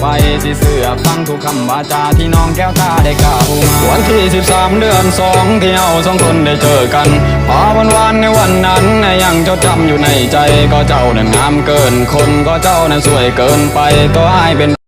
ไปสิเสือฟังทุกคำวาจาที่น้องแก้วตาได้กล่าวมาวันที่ 13 เดือนสองที่เราสองคนได้เจอกันพอวันวานในวันนั้นยังจดจำอยู่ในใจก็เจ้านั้นงามเกินคนก็เจ้านั้นสวยเกินไปตัวอายเป็น